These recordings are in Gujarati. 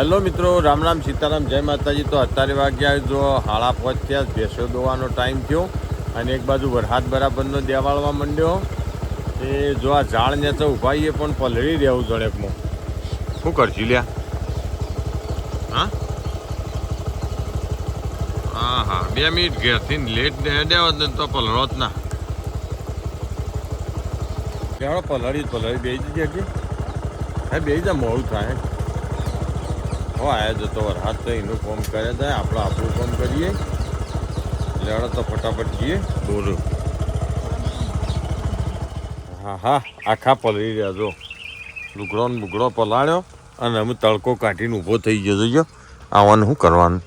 હેલો મિત્રો રામ રામ સીતારામ જય માતાજી. તો અત્યારે વાગ્યા જો હાળા પહોંચ્યા ભેંસો દોવાનો ટાઈમ થયો અને એક બાજુ વરસાદ બરાબરનો દેવાળવા માંડ્યો. એ જો આ ઝાડ ને તો ઉભાઈએ પણ પલળી રહેવું જણેકમાં શું કરશી લ્યા? હા? હા હા બે મિનિટ ઘેરથી લેટ દેવો ને તો પલળો જ ના. કેવડો પલળી પલળી બે જ કે હા બે જ મોડું થાય. હો આયા જતો વરસાદ તો એનું કામ કરે જાય આપણે આપણું કામ કરીએ. લેડો તો ફટાફટ જઈએ. દૂર હા હા આખા પલળી રહ્યા જો. લુગડો ને બુગડો પલાળ્યો અને અમે તડકો કાઢીને ઊભો થઈ ગયો જો આવવાનું શું કરવાનું?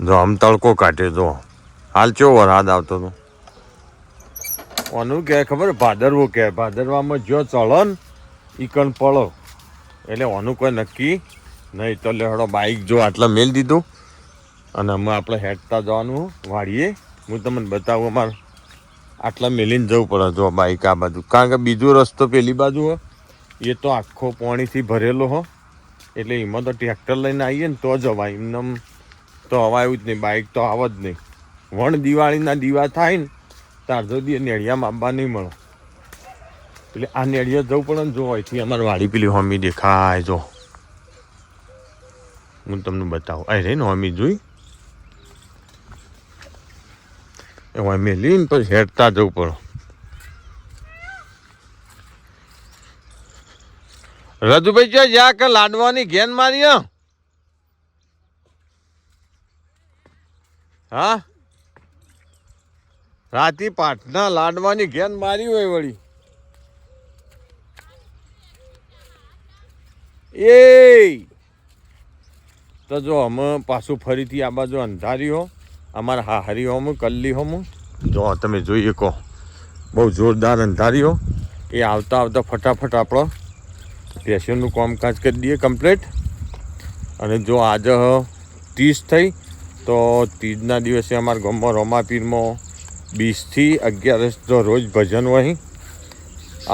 જો આમ તડકો કાઢે જો. હાલ ચો વરસાદ આવતો હતો? ઓનું કહે ખબર? ભાદરવો કહે ભાદરવામાં જો ચલો ને ઈ કણ પડો એટલે ઓનું કોઈ નક્કી નહીં, તો લેડો બાઇક જો આટલા મેલ દીધું. અને અમે આપણે હેડતા જવાનું વાળીએ. હું તમને બતાવું, અમારે આટલા મેલીને જવું પડે જો બાઇક આ બાજુ. કારણ કે બીજો રસ્તો પેલી બાજુ હો, એ તો આખો પાણીથી ભરેલો હો. એટલે એમાં તો ટ્રેક્ટર લઈને આવીએ ને તો જવાય એમને તો હવાયું જ નહીં બાઇક તો આવ જ નહીં. વણ દિવાળીના દીવા થાય ને, તાર સુધી નેળિયામાં આવવા નહીં મળે. એટલે આ નેળિયા જવું પડે ને જો અહીંથી અમારે વાડી પેલી હોમી દેખાય, જો. હું તમને બતાવું. આ રહીને હોમી જોઈ. એ હોમી લઈને પછી હેડતા જવું પડે. રજુભાઈ જો જા કે લાડવાની ઘેન મારી, હં? રાતી પાઠના લાડવાની ઘેન મારી હોય વળી. એ તો જો અમે પાછું ફરીથી આ બાજુ અંધારી હો, અમારા હાહરી હોમ કલ્લી હોમ જો તમે જોઈએ કહો, બહુ જોરદાર અંધારી હો. એ આવતા આવતા ફટાફટ આપણો પેશનનું કામકાજ કરી દઈએ કમ્પ્લીટ અને જો આજે ત્રીસ થઈ, તો ત્રીજના દિવસે અમારા ગામમાં રોમાપીરમાં બીસથી અગિયારસ તો રોજ ભજન હોય.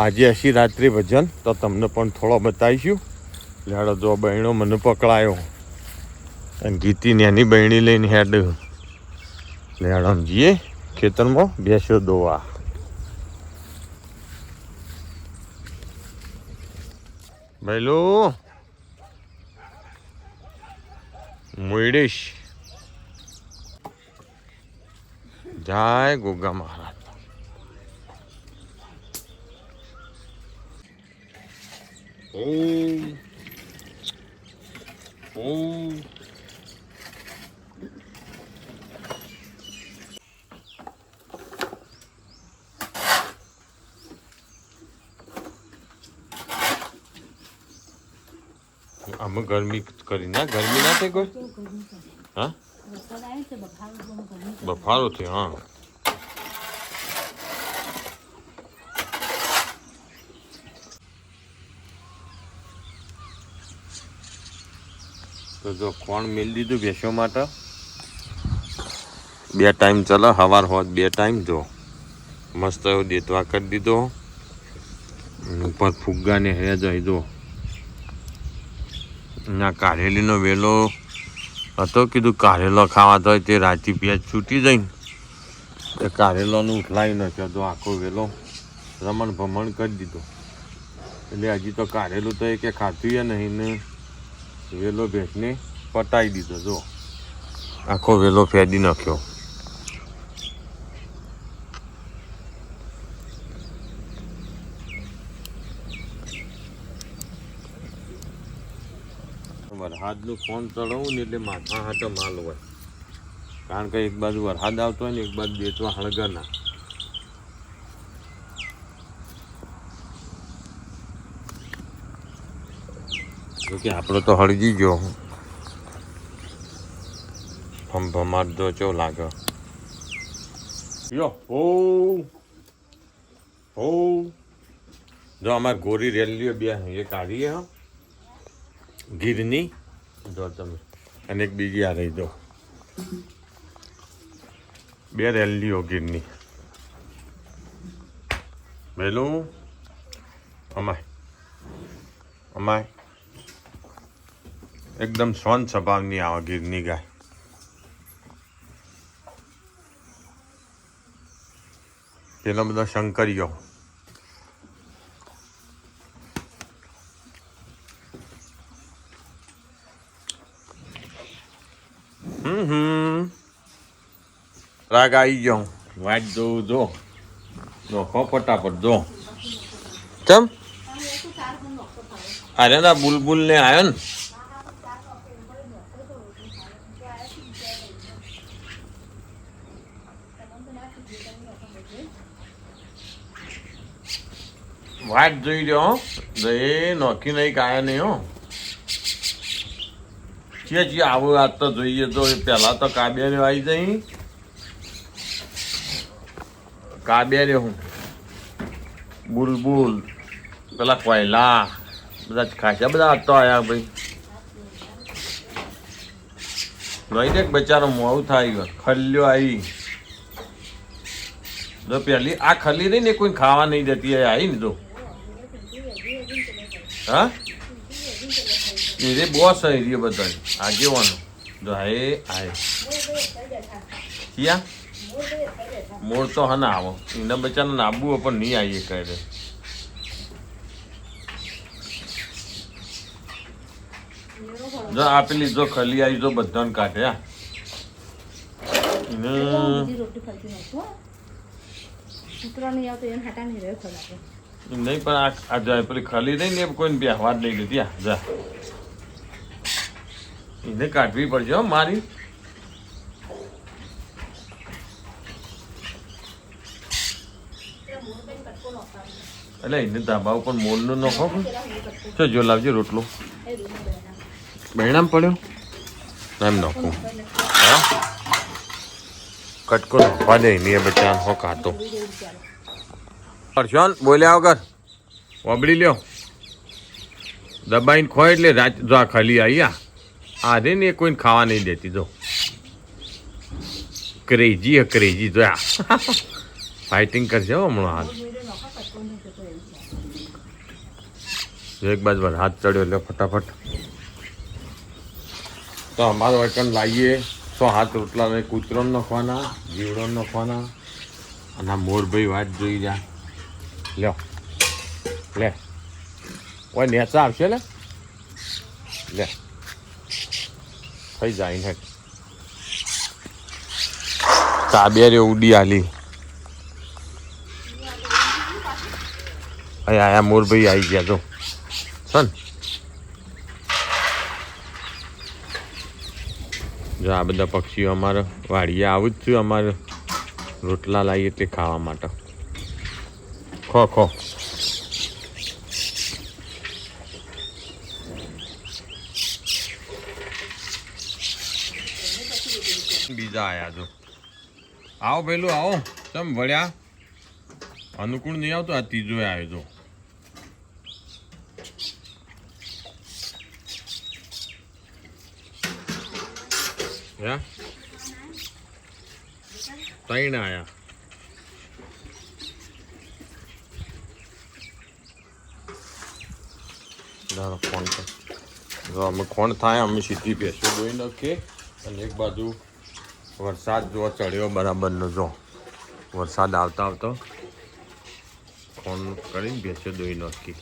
આજે હશી રાત્રે ભજન, તો તમને પણ થોડો બતાવીશું. લેડો જો બહેણો મને પકડાયો. ગીતી નેની બહેણી લઈને હેડ. જઈએ ખેતરમાં બેસ્યો દોવા. ભાઈલો મુઈડીશ જય ગોગા મહારાજ. ઓમ ઓમ અમે ગરમી કરી ના, ગરમી ના થઈ કોઈ હા? બફારો છે, હા. તો જો કોણ મેલ દીધું ભેંસો માટે? બે ટાઈમ ચલો સવાર હોત બે ટાઈમ, જો. મસ્ત એવો દેતવા કરી દીધો. ઉપર ફુગ્ગાને હે જાય જો. ના કારેલીનો વેલો હતો, કીધું કારેલો ખાવા તો તે રાતી પ્યાજ છૂટી જઈને તે કારેલોનું ઉઠલાવી નાખ્યો. તો આખો વેલો રમણ ભમણ કરી દીધો. એટલે હજી તો કારેલું તો એ કે ખાતું નહીં ને વેલો ભેંસને પટાવી દીધો, જો. આખો વેલો ફેદી નાખ્યો. વરસાદનું ફોન ચડાવું ને એટલે માથા હાથે માલ હોય. કારણ કે એક બાજુ વરસાદ આવતો હોય ને એક બાજુ બેચવા હળગરના જોકે આપણો તો હળગી ગયો ભમ ભમાટ જો ચો લાગે. યો હો. હો. જો અમારે ગોરી રેલીઓ બે એ કાઢીએ હા. ગીરની. જો તમે, અને એક બીજી આ રહી દો. બે રેલીઓ ગીરની. પેલું અમાય અમાય. એકદમ શાંત સ્વભાવની આવે ગીરની ગાય. પેલા બધા શંકરીઓ. હમ. રાગ આવી ગયો. વાટ જોઉં જો. નોખો ફટાફટ જો. ચમ? અરે ના બુલબુલ ને આવ્યો ને. વાટ જોઈ રહ્યો હો. એ નોખી નહીં કાયા નહીં હો. ચીએ છીએ આવું આજ તો જોઈએ તો પહેલાં પહેલા તો કાબ્યા આવી જઈ. કાબ્યા હું? બુલબુલ. પેલા કોયલા. બધા ખાસા બધા આતો આવ્યા ભાઈ. લઈ દે બચારો મોડું થાય ગયો. ખલ્યો આવી જો પેલી, આ ખલી રહી ને કોઈ ખાવા નહીં દેતી આવી ને તો હા? એ રે બોસ આવી રહ્યો બધા આગેવાનો. જો હે હાય ક્યાં મોર તો હા આવો. એના બચ્ચાને નાબુ પણ નહીં આવીએ કહે જો આ પેલી જો ખલી આવી, જો બધાને કાઢે, હા. નહીં, પણ આ આ જાય પેલી ખલી નહીં ને કોઈને બેહવા જ નહીં લીધી આ જા. એને કાઢવી પડશે મારી. એટલે એને ધાબા ઉપર મોલનું નખો ચો, જો લાવજો રોટલો. બહેણામ પડ્યો? એમ નાખું હા? કટકો નાખવા દે એ બચ્ચા હો કાતો હર્ષન બોલ્યા વગર. વબડી લ્યો. દબાઈને ખોય એટલે રાત જો ખાલી આવી આ આ રે ને કોઈને ખાવા નહીં દેતી, જો. ક્રેજી હે ક્રેજી જોયા ફાઇટિંગ કરશે હમણાં હાલ. એક બાજુ હાથ ચડ્યો એટલે ફટાફટ. તો અમારો વચન લાવીએ. સો હાથ રોટલા ને કૂતરો નાખવાના, જીવડો નાખવાના. અને મોરભાઈ વાત જોઈ જા. લ્યો. લે. કોઈ નેચા આવશે લે? લે. થઈ જાય ને તાબેરે ઉડી આલી. અહીંયા આયા મોરભાઈ આવી ગયા, જો. સન જો આ બધા પક્ષીઓ અમારે વાડીએ આવું જ થયું, અમારે રોટલા લાવીએ તે ખાવા માટે. ખો ખો. બીજા આયા જો આવો પેલું, આવો. તમ વળ્યા. અનુકૂળ નહીં આવતો, આ ત્રીજો આવ્યો જો ત્રણ આયા. દાડો ફોન કર અમે કોણ થાય, અમે સીધી ભેંસો જોઈ નાખીએ અને એક બાજુ વરસાદ જો ચડ્યો બરાબરનો જો. વરસાદ આવતા આવતો ફોન કરીને ભેંસો દોઈ નાખી